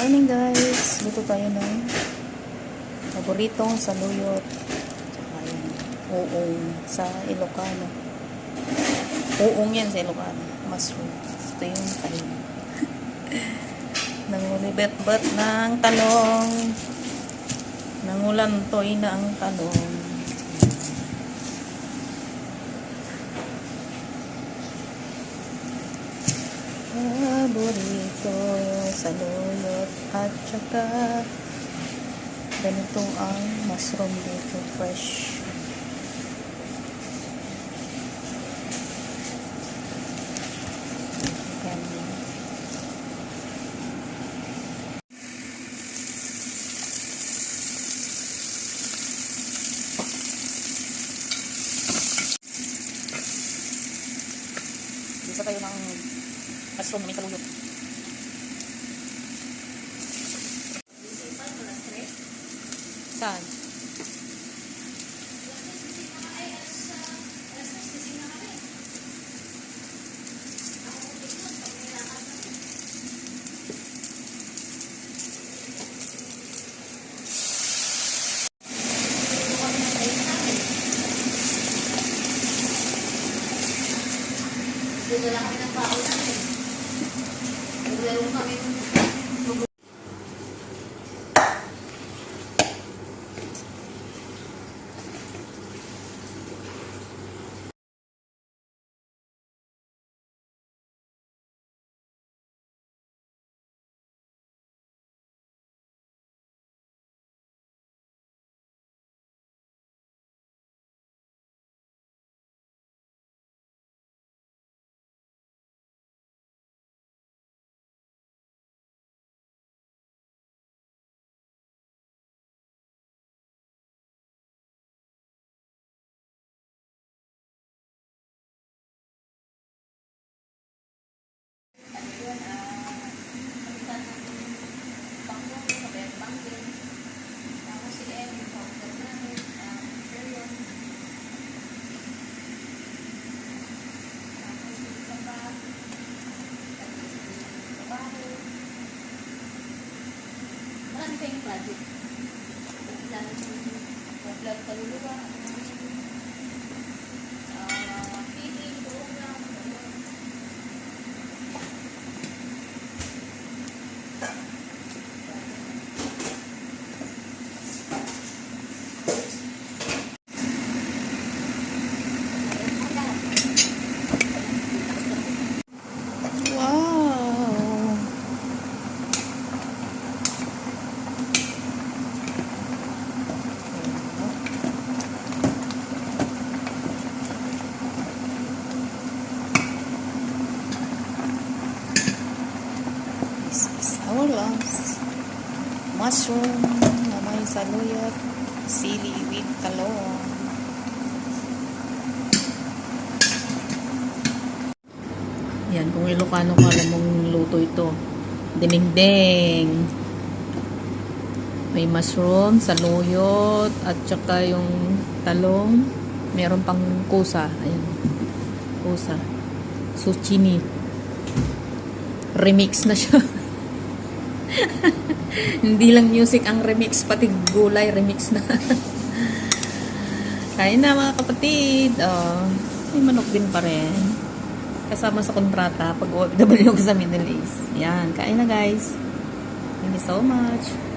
Morning guys! Luto tayo ng paboritong saluyot. Tsaka yan, uong sa Ilocano. Uong yan sa Ilocano. Mushroom. Ito yung kain. Nangulibet-bet ng talong. Nangulantoy na ang talong. Paborito saluyot at saka ganito ang mushroom dito fresh. Bisa tayo ng mushroom na may saluyot. Saan? Dito lang kami ng baon namin. Naglaro kami ng બાજુ plug કરેલું પણ mushroom na may saluyot, sili with talong. Yan, kung Ilocano ka alam luto ito. Dinengdeng. May mushroom, saluyot, at saka yung talong. Meron pang kusa. Ayan. Kusa. Zucchini. Remix na siya. Hindi lang music ang remix, pati gulay remix na. Kain na mga kapatid. Oh, may manok din pa rin kasama sa kontrata pag OFW ka sa Middle East. Yan, kain na guys. Thank you so much.